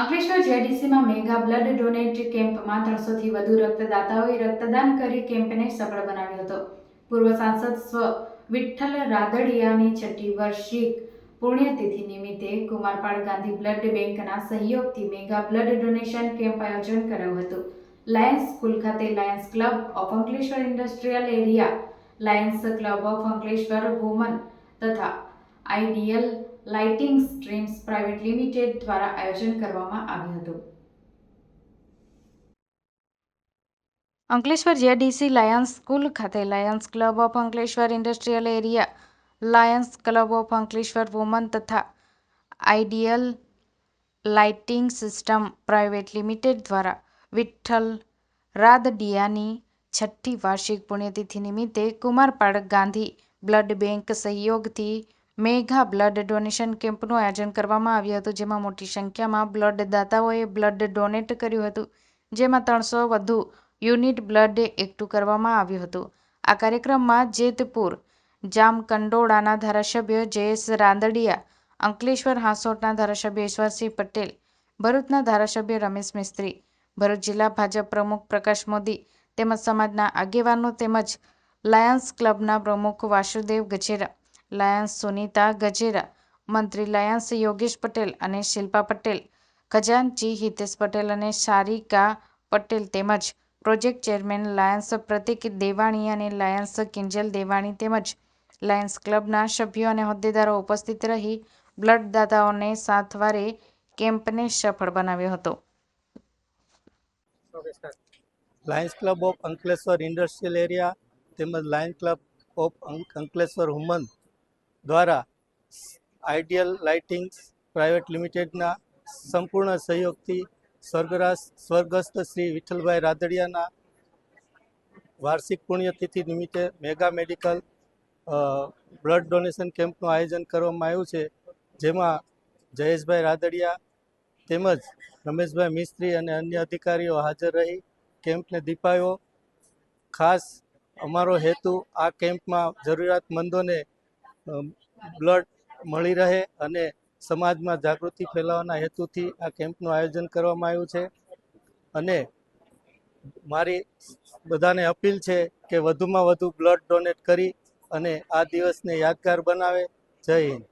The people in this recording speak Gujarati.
અંકલેશ્વર જેડીસીમાં મેગા બ્લડ ડોનેટ કેમ્પમાં ત્રણસોથી વધુ રક્તદાતાઓએ રક્તદાન કરી કેમ્પને સફળ બનાવ્યો હતો. પૂર્વ સાંસદ સ્વ વિઠ્ઠલ રાદડિયાની છઠ્ઠી વાર્ષિક પુણ્યતિથિ નિમિત્તે કુમારપાળ ગાંધી બ્લડ બેંકના સહયોગથી મેગા બ્લડ ડોનેશન કેમ્પ આયોજન કરાયું હતું. લાયન્સ સ્કૂલ ખાતે Lions club of Ankleshwar industrial area, Lions club of Ankleshwar women તથા ideal lighting streams private limited દ્વારા આયોજન કરવામાં આવ્યું હતું. અંકલેશ્વર જેડીસી લાયન્સ સ્કૂલ ખાતે Lions club of Ankleshwar industrial area, Lions club of Ankleshwar women તથા ideal lighting system private limited દ્વારા વિઠ્ઠલ રાદડિયાની છઠ્ઠી વાર્ષિક પુણ્યતિથિ નિમિત્તે કુમારપાડ ગાંધી બ્લડ બેંક સહયોગથી મેઘા બ્લડ ડોનેશન કેમ્પનું આયોજન કરવામાં આવ્યું હતું, જેમાં મોટી સંખ્યામાં બ્લડ દાતાઓએ બ્લડ ડોનેટ કર્યું હતું, જેમાં ત્રણસો વધુ યુનિટ બ્લડ એકઠું કરવામાં આવ્યું હતું. આ કાર્યક્રમમાં જેતપુર, જામકંડોળાના ધારાસભ્ય જયેશ રાંદડિયા, અંકલેશ્વર હાંસોટના ધારાસભ્ય ઈશ્વરસિંહ પટેલ, ભરૂચના ધારાસભ્ય રમેશ મિસ્ત્રી, ભરૂચ જિલ્લા ભાજપ પ્રમુખ પ્રકાશ મોદી તેમજ સમાજના આગેવાનો તેમજ લાયન્સ ક્લબના પ્રમુખ વાસુદેવ ગજેરા લાયન્સ સુનીતા ગજેરા, મંત્રી લાયન્સ યોગેશ પટેલ અને શિલ્પા પટેલ, ખજાનચી હિતેશ પટેલ અને શારિકા પટેલ તેમજ project chairman Lions Pratik Devani અને લાયન્સ કિંજલ દેવાણી તેમજ લાયન્સ ક્લબના સભ્યો અને હોદ્દેદારો ઉપસ્થિત રહી બ્લડ દાતાઓને સાથવારે કેમ્પને સફળ બનાવ્યો હતો. Lions Club of Ankleshwar industrial area તેમજ લાયન્સ ક્લબ ઓફ અંક- અંકલેશ્વર હુમન દ્વારા આઈડિયલ લાઇટિંગ્સ પ્રાઇવેટ લિમિટેડના સંપૂર્ણ સહયોગથી સ્વર્ગરાજ સ્વર્ગસ્થ શ્રી વિઠ્ઠલભાઈ રાદડિયાના વાર્ષિક પુણ્યતિથિ નિમિત્તે મેગા મેડિકલ બ્લડ ડોનેશન કેમ્પનું આયોજન કરવામાં આવ્યું છે. જેમાં જયેશભાઈ રાદડિયા તેમજ રમેશભાઈ મિસ્ત્રી અને અન્ય અધિકારીઓ હાજર રહી, કેમ્પને દીપાયો. ખાસ અમારો હેતુ આ કેમ્પમાં જરૂરિયાતમંદોને બ્લડ મળી રહે અને સમાજમાં જાગૃતિ ફેલાવવાના હેતુથી આ કેમ્પનું આયોજન કરવામાં આવ્યું છે. અને મારી બધાને અપીલ છે કે વધુમાં વધુ બ્લડ ડોનેટ કરી અને આ દિવસને યાદગાર બનાવે. જય હિન્દ.